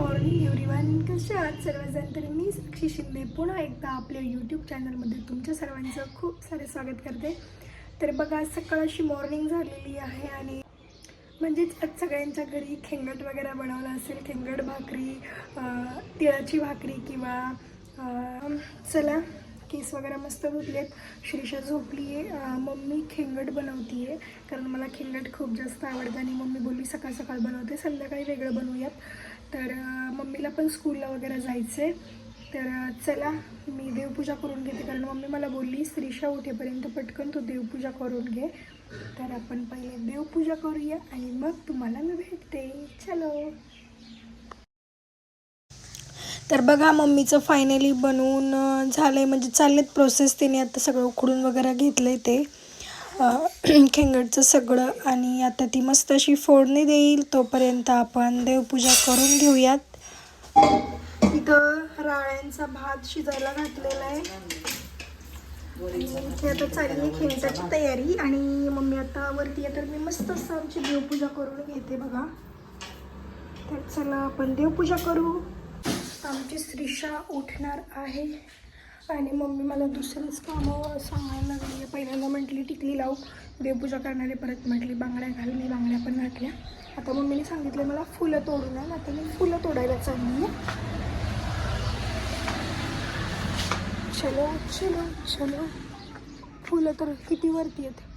Morning everyone कसे आहात सर्वजण? तर मी साक्षी शिंदे. पुन्हा एकदा आपल्या यूट्यूब चॅनलमध्ये तुमच्या सर्वांचं खूप सारे स्वागत करते. तर बघा सकाळ अशी मॉर्निंग झालेली आहे आणि म्हणजेच आज सगळ्यांच्या घरी खेंगट वगैरे बनवलं असेल. खेंगट भाकरी तिळाची भाकरी किंवा चला केस वगैरे मस्त धुतलेत. श्रीषा झोपली आहे मम्मी खेंगट बनवती आहे कारण मला खेंगट खूप जास्त आवडतं आणि मम्मी बोलली सकाळ सकाळ बनवते संध्याकाळी वेगळं बनवूयात. तर मम्मीला पण स्कूलला वगैरे जायचं आहे तर चला मी देवपूजा करून घेते. कारण मम्मी मला बोलली श्रीषा उठेपर्यंत पटकन तू देवपूजा करून घे. तर आपण पहिले देवपूजा करूया आणि मग तुम्हाला मी भेटते. चलो. तर बघा मम्मीचं फायनली बनवून झालं आहे म्हणजे चाललेत प्रोसेस तिने आता सगळं उकडून वगैरे घेतलं आहे ते. खेंगडचं सगळं आणि आता ती मस्त अशी फोडणी देईल तोपर्यंत आपण देवपूजा करून घेऊयात. इथं राळ्यांचा भात शिजायला घातलेला आहे. इथे आता चालली आहे खेळण्याची तयारी आणि मम्मी आता वरती आहे तर मी मस्त असं आमची देवपूजा करून घेते बघा. तर चला आपण देवपूजा करू. आमची स्त्रीशा उठणार आहे. आणि मम्मी मला दुसरंच कामं सांगायला लागली आहे. पहिल्यांदा म्हटली टिकली लावू. देवपूजा करणारे परत म्हटली बांगड्या घाल मी बांगड्या पण घातल्या. आता मम्मीने सांगितलं मला फुलं तोडून ना आता मी फुलं तोडायला चालली चलो चलो चलो. फुलं तर किती वरती आहेत?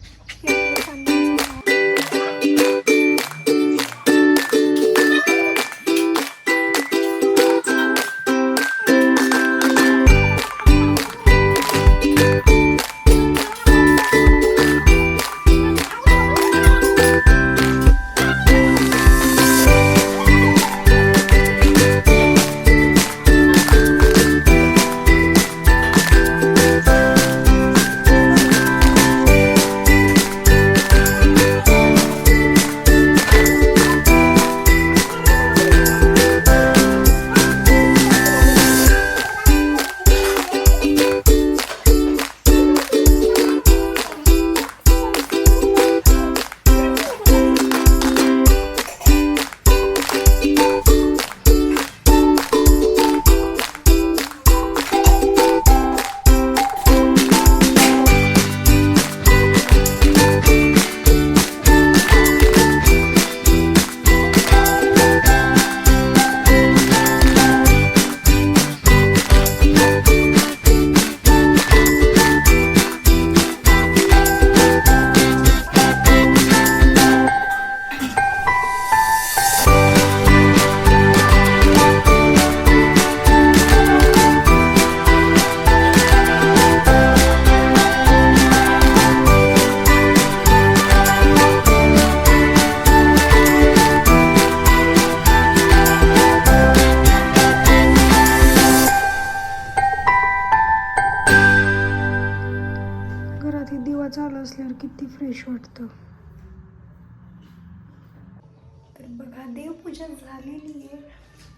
बघा देवपूजा झालेली आहे.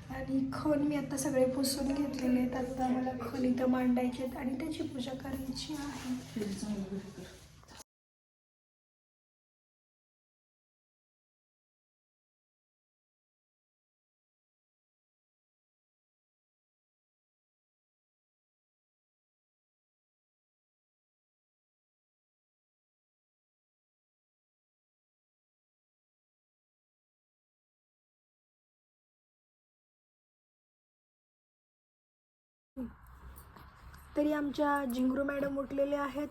आणि खण मी आता सगळे पुसून घेतलेले आहेत. आता मला खण इथं मांडायचे आहेत आणि त्याची पूजा करायची आहे. तरी आमच्या झिंगरू मॅडम उठलेले आहेत.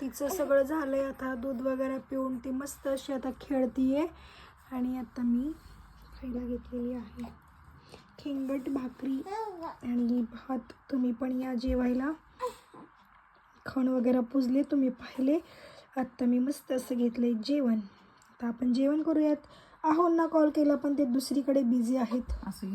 तिचं सगळं झालंय. आता दूध वगैरे पिऊन ती मस्त अशी आता खेळतीये. आणि आता मी खायला घेतलेली आहे. खेंगट भाकरी आणि भात तुम्ही पण या जेवायला. खण वगैरे पुजले तुम्ही पाहिले. आत्ता मी मस्त असं घेतलंय जेवण. आता आपण जेवण करूयात. आहोंना कॉल केला पण ते दुसरीकडे बिझी आहेत. असं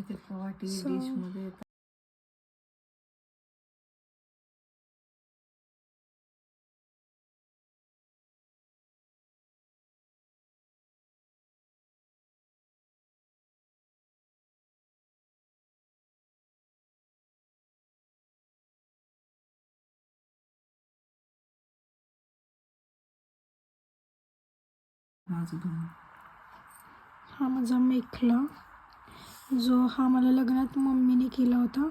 माझं. हा माझा मेखला. जो हा मला लग्नात मम्मीने केला होता.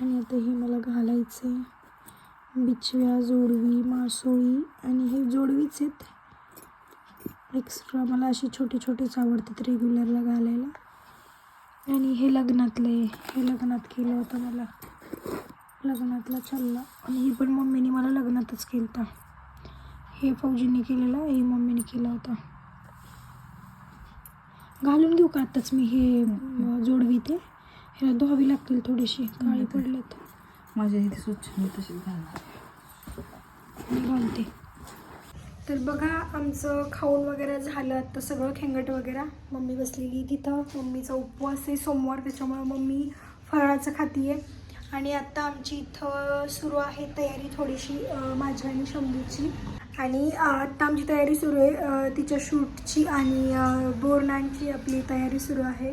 आणि आता हे मला घालायचं आहे बिछव्या जोडवी मासोळी आणि हे जोडवीच आहेत. एक्स्ट्रा मला अशी छोटे छोटेच आवडतात रेग्युलरला घालायला. आणि हे लग्नातलं आहे हे लग्नात केलं होतं मला. लग्नातला चालला आणि हे पण मम्मीने मला लग्नातच केलं होतं हे फौजींनी केलेलं हे मम्मीने केला होता. घालून घेऊ का आत्ताच मी हे जोडवी ते? ह्याला धुवावी लागतील थोडीशी काळे पडलेत. माझ्या इथे स्वच्छ मी तशीच घालणार. मी घालते. तर बघा आमचं खाऊन वगैरे झालं. आता सगळं खेंगट वगैरे. मम्मी बसलेली तिथं. मम्मीचा उपवास आहे सोमवार त्याच्यामुळं मम्मी फराळाचं खाती आहे आणि आता आमची इथं सुरू आहे तयारी थोडीशी अं, माझी आणि शंभूची. आणि आत्ता आमची तयारी सुरू आहे. तिच्या शूटची आणि अं, बोरनांची आपली तयारी सुरू आहे.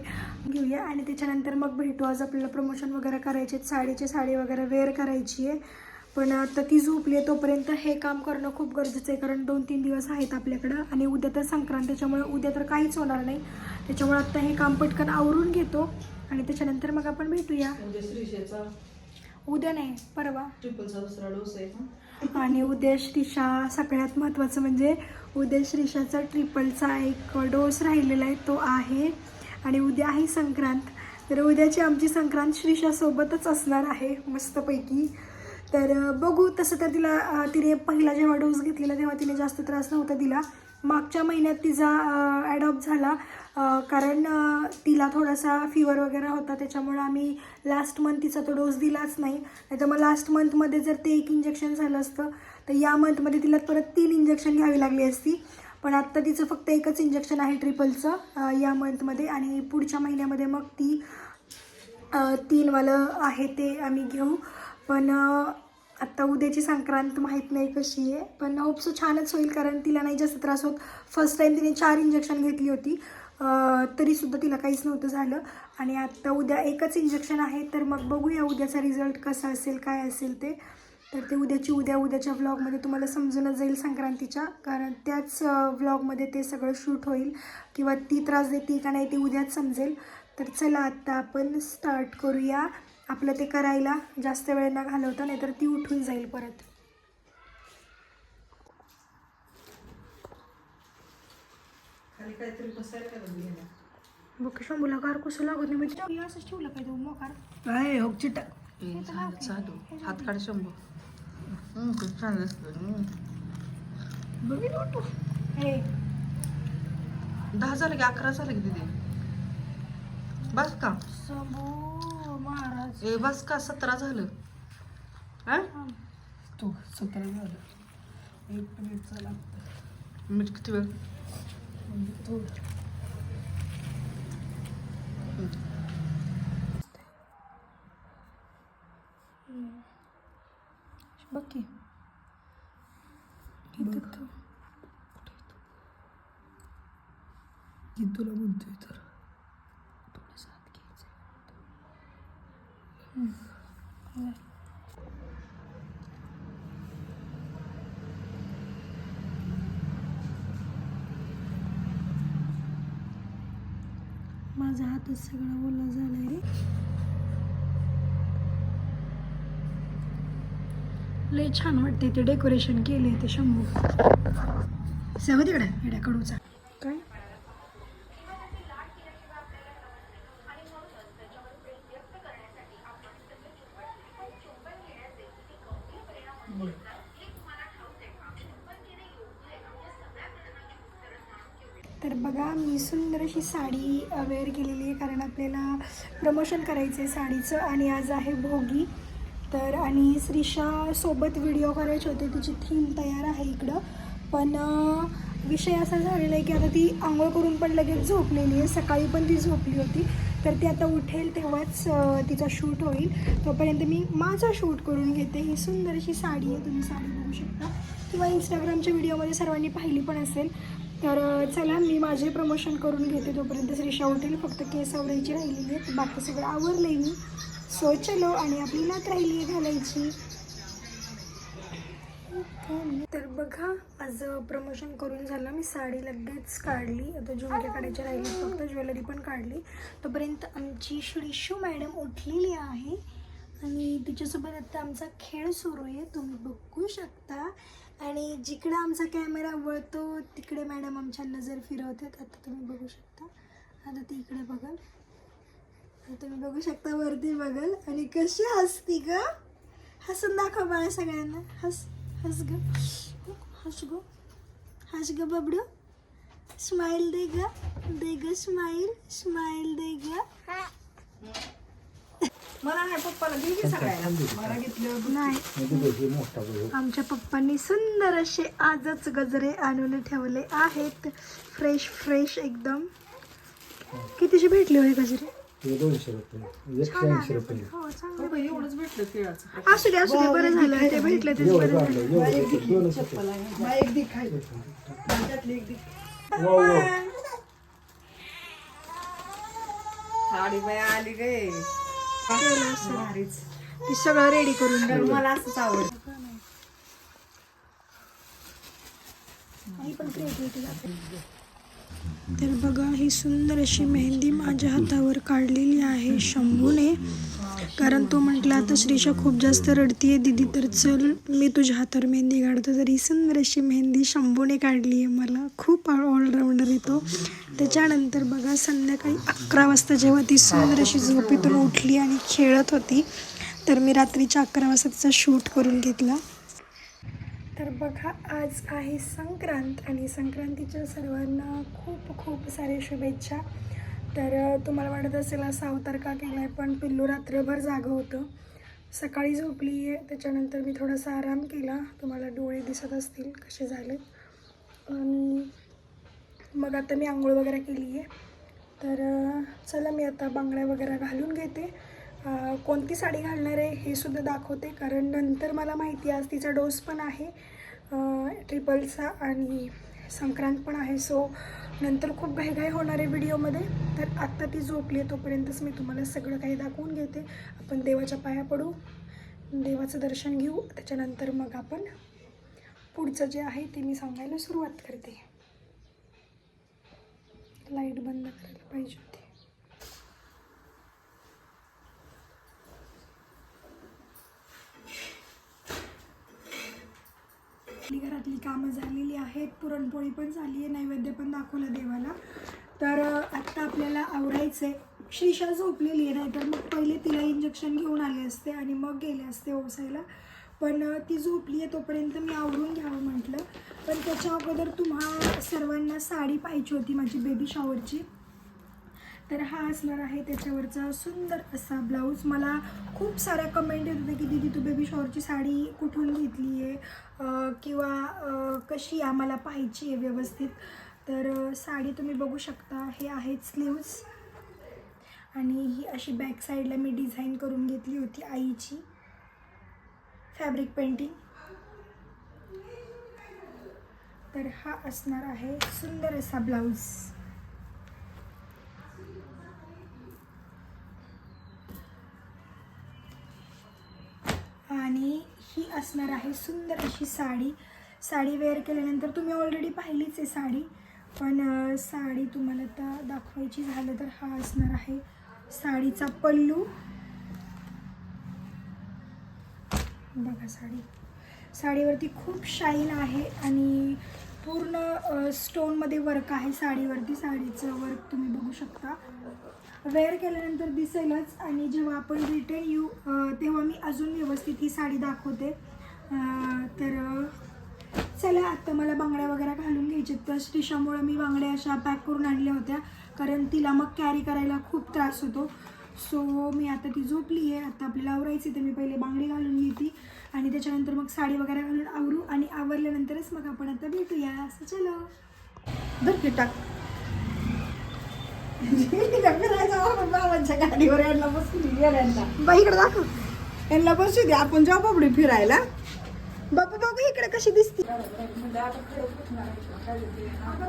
घेऊया आणि त्याच्यानंतर मग भेटू. आज आपल्याला प्रमोशन वगैरे करायचे आहेत. साडीची साडी वगैरे वेअर करायची आहे. पण आता ती झोपली आहे तोपर्यंत हे काम करणं खूप गरजेचं आहे. कारण दोन तीन दिवस आहेत आपल्याकडं आणि उद्या तर संक्रांत. त्याच्यामुळे उद्या तर काहीच होणार नाही. त्याच्यामुळे आत्ता हे काम पटकन आवरून घेतो. आणि त्याच्यानंतर मग आपण भेटूया. म्हणजे उद्या नाही परवा. ट्रिपलचा दुसरा डोस आहे. आणि उद्या श्रीषा सगळ्यात महत्त्वाचं म्हणजे उद्या श्रीषाचा ट्रिपलचा एक डोस राहिलेला आहे तो आहे. आणि उद्या आहे संक्रांत. तर उद्याची आमची संक्रांत श्रीषासोबतच असणार आहे मस्तपैकी. तर बघू तसं तर तिला तिने पहिला जेव्हा डोस घेतलेला तेव्हा तिने जास्त त्रास नव्हता दिला. मागच्या महिन्यात तिचा ॲडॉप्ट झाला. कारण तिला थोडासा फिवर वगैरे होता त्याच्यामुळं आम्ही लास्ट मंथ तिचा तो डोस दिलाच नाही. नाहीतर मग लास्ट मंथमध्ये जर ते एक इंजेक्शन झालं असतं तर या मंथमध्ये तिला परत तीन इंजेक्शन घ्यावी लागली असती. पण आत्ता तिचं फक्त एकच इंजेक्शन आहे ट्रिपलचं या मंथमध्ये आणि पुढच्या महिन्यामध्ये मग ती तीनवालं आहे ते आम्ही घेऊ. पण आत्ता उद्याची संक्रांत माहीत नाही कशी आहे. पण होप्सो छानच होईल कारण तिला नाही जास्त त्रास होत. फर्स्ट टाईम तिने चार इंजेक्शन घेतली होती. तरीसुद्धा तिला काहीच नव्हतं झालं. आणि आत्ता उद्या एकच इंजेक्शन आहे तर मग बघूया उद्याचा रिझल्ट कसा असेल काय असेल ते. तर ते उद्याची उद्या उद्याच्या व्लॉगमध्ये तुम्हाला समजूनच जाईल संक्रांतीच्या. कारण त्याच व्लॉगमध्ये ते सगळं शूट होईल. किंवा ती त्रास देते का नाही ते उद्याच समजेल. तर चला आत्ता आपण स्टार्ट करूया. आपलं ते करायला जास्त वेळ न घालवता नाहीतर ती उठून जाईल परत. खाली काहीतरी बसायला का बघ घ्यायला बघ शंभूला कार कसं लागत नाही म्हणजे तो असंच ठेवलं पाहिजे मोकार? काय हो चिटा झालं चालू. हात काढ शंभू. खूप छान दिसतं. बघितलं वाटतो हे. दहा झालं की अकरा झालं की दिदी? बस का? शंभू महाराज. ए बस का? सतरा झालं. हा? तो सतरा झालं. एक मिनिटचा लागतं मीठ किती वेळ? म्हणजे थोडं बघ की बघ. इथं तो. की तुला म्हणतोय तर थोडंसं आत घ्यायचं. माझा सगळा ओला झालाय. रे लय छान वाटते ते डेकोरेशन केले ते शंभू. सगळं तिकडे येड्या कडूचा. काय तर बघा मी ही साडी वेअर केलेली आहे कारण आपल्याला प्रमोशन करायचं आहे साडीचं आणि आज आहे भोगी. तर आणि श्रीषासोबत व्हिडिओ करायचे होते. तिची थीम तयार आहे इकडं. पण विषय असा झालेला आहे की आता ती आंघोळ करून पण लगेच झोपलेली आहे. सकाळी पण ती झोपली होती. तर ती आता उठेल तेव्हाच तिचा शूट होईल. तोपर्यंत मी माझा शूट करून घेते. ही सुंदर अशी साडी आहे. तुम्ही साडी बघू शकता. किंवा इंस्टाग्रामच्या व्हिडिओमध्ये सर्वांनी पाहिली पण असेल. तर चला मी माझे प्रमोशन करून घेते तोपर्यंत श्रीषा उठेल फक्त केस आवडायची राहिलेली आहेत. बाकी सगळं आवरलंय मी. सो चलो आणि आपली नात राहिली आहे घालायची. तर बघा आज प्रमोशन करून झालं. मी साडी लगेच काढली. आता ज्वेलरी काढायची राहिली फक्त ज्वेलरी पण काढली. तोपर्यंत आमची श्रीशू मॅडम उठलेली आहे. आणि तिच्यासोबत आता आमचा खेळ सुरू आहे तुम्ही बघू शकता. आणि जिकडं आमचा कॅमेरा वळतो तिकडे मॅडम आमच्या नजर फिरवतात. आता तुम्ही बघू शकता. आता ती इकडे बघाल. आता तुम्ही बघू शकता वरती बघाल. आणि कशी हसती ग. हसून दाखव बाळा सगळ्यांना. हस हस ग. हस गो. हस ग बबडू. स्माइल दे ग. दे ग स्माइल स्माईल दे ग. मला नाही पप्पाला दे की सगळ्याला मला घेतलं नाही. आमच्या पप्पांनी सुंदर असे आजच गजरे आणून ठेवले आहेत. फ्रेश फ्रेश एकदम. कितीचे भेटले होय गजरे? हे दोनशे रुपये. हो चांगलं पप्पा एवढंच भेटलं तिळाचं असू दे असू दे बरं झालं. ते भेटलं ते एवढं बरं झालं. आली असं. भारीच. ती सगळं रेडी करून तर मला असंच आवडतं. तर बघा ही सुंदर अशी मेहंदी माझ्या हातावर काढलेली आहे शंभूने. कारण तो म्हटला आता श्रीषा खूप जास्त रडतीये दिदी तर चल मी तुझ्या हातावर मेहंदी काढतो. तर ही सुंदर अशी मेहंदी शंभूने काढली आहे मला. खूप ऑलराऊंडर येतो त्याच्यानंतर बघा संध्याकाळी अकरा वाजता जेव्हा ती सुंदर अशी झोपेतून उठली आणि खेळत होती तर मी रात्रीच्या अकरा वाजता तिचा शूट करून घेतला. तर बघा आज आहे संक्रांत आणि संक्रांतीच्या सर्वांना खूप खूप साऱ्या शुभेच्छा. तर तुम्हाला वाटत असेल असा अवतार का केला आहे पण पिल्लू रात्रभर जागं होतं. सकाळी झोपली आहे त्याच्यानंतर मी थोडासा आराम केला. तुम्हाला डोळे दिसत असतील कसे झाले मग आता मी आंघोळ वगैरे केली आहे तर चला मी आता बांगड्या वगैरे घालून घेते. कोणती साडी घालणार आहे हे सुद्धा दाखवते कारण नंतर मला माहिती आज तिचा डोस पण आहे ट्रिपलचा आणि संक्रांत पण आहे सो नंतर खूप घाईघाई होणार आहे व्हिडिओमध्ये. तर आत्ता ती झोपली आहे तोपर्यंतच मी तुम्हाला सगळं काही दाखवून घेते. आपण देवाच्या पाया पडू देवाचं दर्शन घेऊ त्याच्यानंतर मग आपण पुढचं जे आहे ते मी सांगायला सुरुवात करते. लाइट बंद करायला पाहिजे होती आपली घरातली कामं झालेली आहेत पुरणपोळी पण झाली आहे नैवेद्य पण दाखवलं देवाला. तर आत्ता आपल्याला आवरायचं आहे श्रीषा झोपलेली आहे नाहीतर मग पहिले तिला इंजेक्शन घेऊन आले असते आणि मग गेले असते ओसायला. पण ती झोपली आहे तोपर्यंत मी आवरून घ्यावं म्हटलं. पण त्याच्या अगोदर तुम्हा सर्वांना साडी पाहिजे होती माझी बेबी शॉवरची तर हा असणार आहे त्याच्यावरचा सुंदर असा ब्लाऊज. मला खूप साऱ्या कमेंट येत होत्या की दीदी तू बेबी शॉवरची साडी कुठून घेतली आहे किंवा कशी आम्हाला पाहिजे आहे व्यवस्थित? तर साडी तुम्ही बघू शकता. हे आहेत स्लीव्ज आणि ही अशी बॅक साईडला मी डिझाईन करून घेतली होती आईची. फॅब्रिक पेंटिंग तर हा असणार आहे सुंदर असा ब्लाऊज आणि ही असणार आहे सुंदर अशी साडी. साडी वेअर केल्यानंतर तुम्ही ऑलरेडी पाहिलीच आहे साडी. पण साडी तुम्हाला आता दाखवायची झालं तर हा असणार आहे साडीचा पल्लू. बघा साडी. साडीवरती खूप शाईन आहे आणि पूर्ण स्टोनमध्ये वर्क आहे साडीवरती साडीचं वर्क तुम्ही बघू शकता. वेअर केल्यानंतर दिसेलच आणि जेव्हा आपण रिटर्न येऊ तेव्हा मी अजून व्यवस्थित ही साडी दाखवते. तर चला आत्ता मला बांगड्या वगैरे घालून घ्यायचे तर श्रीषामुळे मी बांगड्या अशा पॅक करून आणल्या होत्या. कारण तिला मग कॅरी करायला खूप त्रास होतो. सो मी आता ती झोपली आहे. आता आपल्याला आवरायची तर मी पहिले बांगडी घालून घेते. आणि त्याच्यानंतर मग साडी वगैरे घालून आवरू आणि आवरल्यानंतरच मग आपण आता भेटूया. असं चलो. धर की टाक. फिरायचं आपण बाबांच्या गाडीवर यांना बसून यांना इकडे दाखव. यांना बसू दे आपण जाऊ बाबडी फिरायला. बाबा बघू इकडे कशी दिसते? आता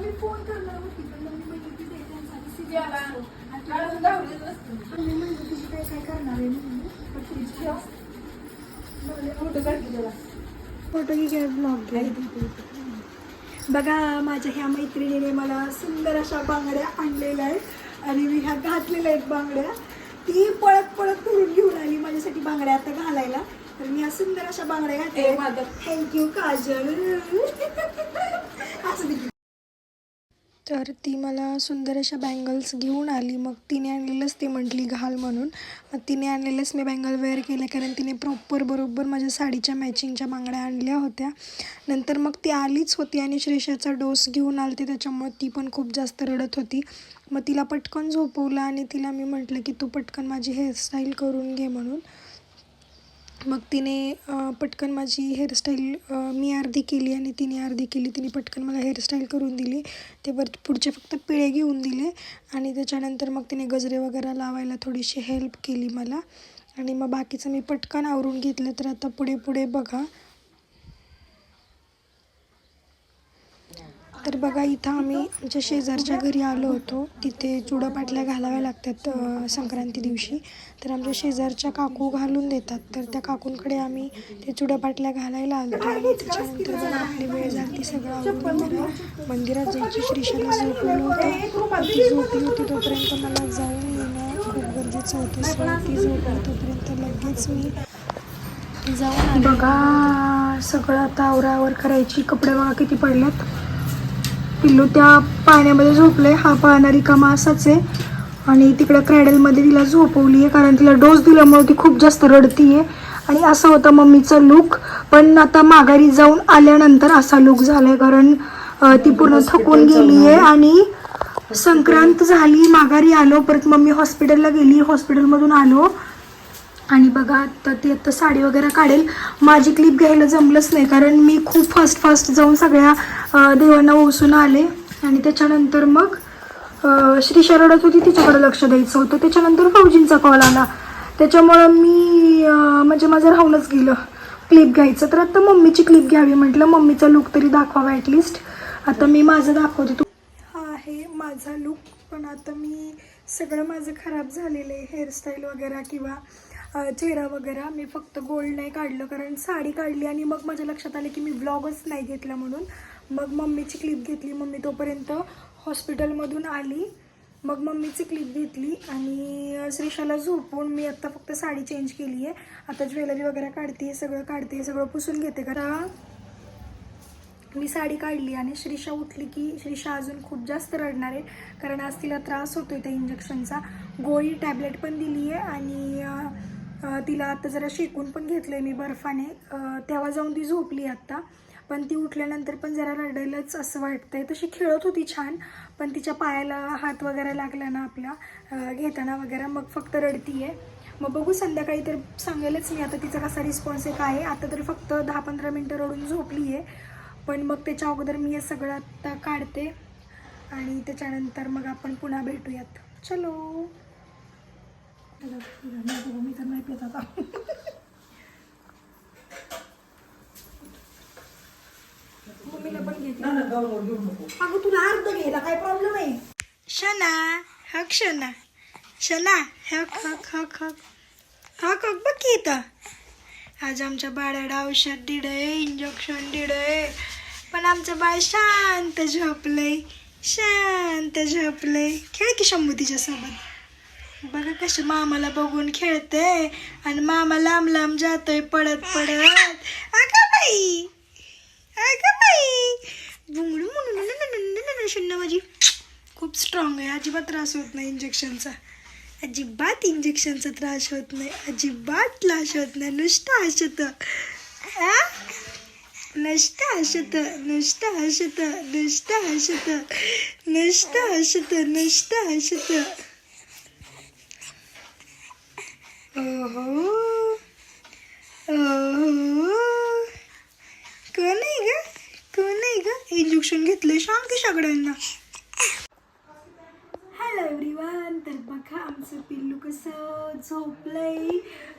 मी फोन करणार फोटो ब्लॉग बघा माझ्या ह्या मैत्रिणीने मला सुंदर अशा बांगड्या आणलेल्या आहेत. आणि मी ह्या घातलेल्या आहेत बांगड्या. ती पळत पळत फिरून घेऊन आली माझ्यासाठी बांगड्या आता घालायला. तर मी ह्या सुंदर अशा बांगड्या घातल्या थँक्यू काजल. तर ती मला सुंदर अशा बँगल्स घेऊन आली. मग तिने आणलेलंच ती म्हटली घाल म्हणून. मग तिने आणलेलंच मी बँगल वेअर केलं कारण तिने प्रॉपर बरोबर माझ्या साडीच्या मॅचिंगच्या बांगड्या आणल्या होत्या. नंतर मग ती आलीच होती आणि श्रेषाचा डोस घेऊन आलते त्याच्यामुळे ती पण खूप जास्त रडत होती. मग तिला पटकन झोपवलं आणि तिला मी म्हटलं की तू पटकन माझी हेअरस्टाईल करून घे म्हणून. मग तिने पटकन माझी हेअरस्टाईल मी अर्धी केली आणि तिने अर्धी केली. तिने पटकन मला हेअरस्टाईल करून दिली. ते वर पुढचे फक्त पिळे घेऊन दिले आणि त्याच्यानंतर मग तिने गजरे वगैरे लावायला थोडीशी हेल्प केली मला. आणि मग बाकीचं मी पटकन आवरून घेतलं. तर आता पुढे पुढे बघा. तर बघा इथं आम्ही आमच्या शेजारच्या घरी आलो होतो तिथे चुडापाटल्या घालाव्या लागतात संक्रांती दिवशी. तर आमच्या शेजारच्या काकू घालून देतात. तर त्या काकूंकडे आम्ही ते चुडापाटल्या घालायला आलो. आणि त्याच्यानंतर बघा आपली वेळ झाली ती सगळं मला मंदिरात जायची. श्रीशाला झोपलं होतं. ती झोपली होती तोपर्यंत मला जाऊन येणं खूप गरजेचं होतं. सो ती झोपली तोपर्यंत लगेच मी जाऊन बघा सगळं आता आवरावर करायची. कपडे बघा किती पडलेत. पिल्लू त्या पाण्यामध्ये झोपले हा पाळणा रिकामा असाच आहे. आणि तिकडं क्रॅडलमध्ये तिला झोपवली आहे कारण तिला डोस दिल्यामुळे ती खूप जास्त रडती आहे आणि असं होतं मम्मीचं लुक. पण आता माघारी जाऊन आल्यानंतर असा लुक झाला आहे कारण ती पूर्ण थकून गेली आहे आणि संक्रांत झाली. माघारी आलो परत मम्मी हॉस्पिटलला गेली. हॉस्पिटलमधून आलो. आणि बघा आता ती आता साडी वगैरे काढेल. माझी क्लिप घ्यायला जमलंच नाही कारण मी खूप फास्ट फास्ट जाऊन सगळ्या देवांना ओसून आले. आणि त्याच्यानंतर मग श्री शरडत होती तिच्याकडे लक्ष द्यायचं होतं. त्याच्यानंतर फौजींचा कॉल आला. त्याच्यामुळं मी म्हणजे माझं राहूनच गेलं. क्लिप घ्यायचं. तर आता मम्मीची क्लिप घ्यावी म्हटलं. मम्मीचा लुक तरी दाखवावा ॲटलिस्ट आता मी माझं दाखवते. तू हा आहे माझा लुक पण आता मी सगळं माझं खराब झालेलं आहे. हेअरस्टाईल वगैरे किंवा चेहरा वगैरे मी फक्त गोल्ड नाही काढलं कारण साडी काढली आणि मग माझ्या लक्षात आलं की मी ब्लॉगच नाही घेतला म्हणून. मग मम्मीची क्लिप घेतली. मम्मी तोपर्यंत हॉस्पिटलमधून आली. मग मम्मीची क्लिप घेतली आणि श्रीशाला श्रीषाला झोपून मी आत्ता फक्त साडी चेंज केली आहे आता ज्वेलरी वगैरे काढते सगळं काढते सगळं पुसून घेते. करा मी साडी काढली आणि श्रीषा उठली की श्रीषा अजून खूप जास्त रडणार आहे. कारण आज तिला त्रास होतो आहे त्या इंजेक्शनचा गोळी टॅबलेट पण दिली आहे आणि तिला आता जरा शेकून पण घेतलं आहे मी बर्फाने. तेव्हा जाऊन ती झोपली आत्ता पण ती उठल्यानंतर पण जरा रडेलच असं वाटतंय. तशी खेळत होती छान पण तिच्या पायाला हात वगैरे लागला ना आपला. घेताना वगैरे मग फक्त रडती आहे मग बघू संध्याकाळी तर सांगेलच मी आता तिचा कसा रिस्पॉन्स आहे काय आहे. आता तर फक्त दहा पंधरा मिनटं रडून झोपली आहे पण मग त्याच्या अगोदर मी हे सगळं आत्ता काढते आणि त्याच्यानंतर मग आपण पुन्हा भेटूयात. चलो. मी तर नाही पेत आता मम्मीला पण घेते. अगं तुला अर्ध घ्यायला काय प्रॉब्लेम आहे? शना हक शना. शना हक हक हक हक. हक हक बघ की इथं. आज आमच्या बाळाला औषध दिलंय इंजेक्शन दिलंय. पण आमचं बाळ शांत झोपलंय. शांत झोपलंय. खेळ की शंभू तिच्यासोबत? बघा कसं मामाला बघून खेळते आणि मामा लांब लांब जातोय पडत पडत. अगं बाई अगं बाई. बुंगडू म्हणून शून्य माझी. खूप स्ट्रॉंग आहे. अजिबात त्रास होत नाही इंजेक्शनचा अजिबात इंजेक्शनचा त्रास होत नाही. अजिबात त्रास होत नाही. नुसतं हसत. नुसतं हसत नुसतं हसत नुसतं हसत नुसतं हसत नुसतं हसत. कोण आहे ग? कोण आहे ग? इंजेक्शन घेतले शांत सगळ्यांना. हॅलो एव्हरीवन तर बघा आमचं पिल्लू कसं झोपलंय.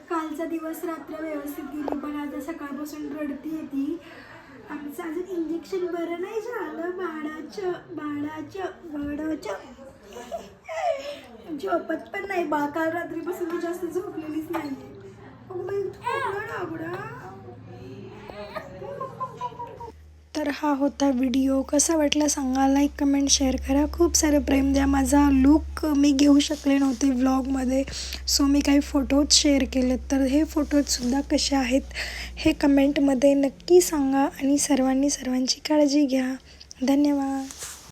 कालचा दिवस रात्र व्यवस्थित गेली पण आता सकाळपासून रडती ती. आमचं अजून इंजेक्शन बरं नाही झालं. बाळाचं बाळाचं बाळाचं झोपत पण नाही बा काल रात्रीपासून ती जास्त झोपलेलीच नाही अगं बाई, थोडं लागलं. तर हा होता व्हिडिओ कसा वाटला सांगा लाईक कमेंट शेअर करा. खूप सारे प्रेम द्या. माझा लुक मी घेऊ शकले नव्हते व्लॉगमध्ये सो मी काही फोटोज शेअर केलेत. तर हे फोटोजसुद्धा कसे आहेत हे कमेंटमध्ये नक्की सांगा. आणि सर्वांनी सर्वांची काळजी घ्या. धन्यवाद.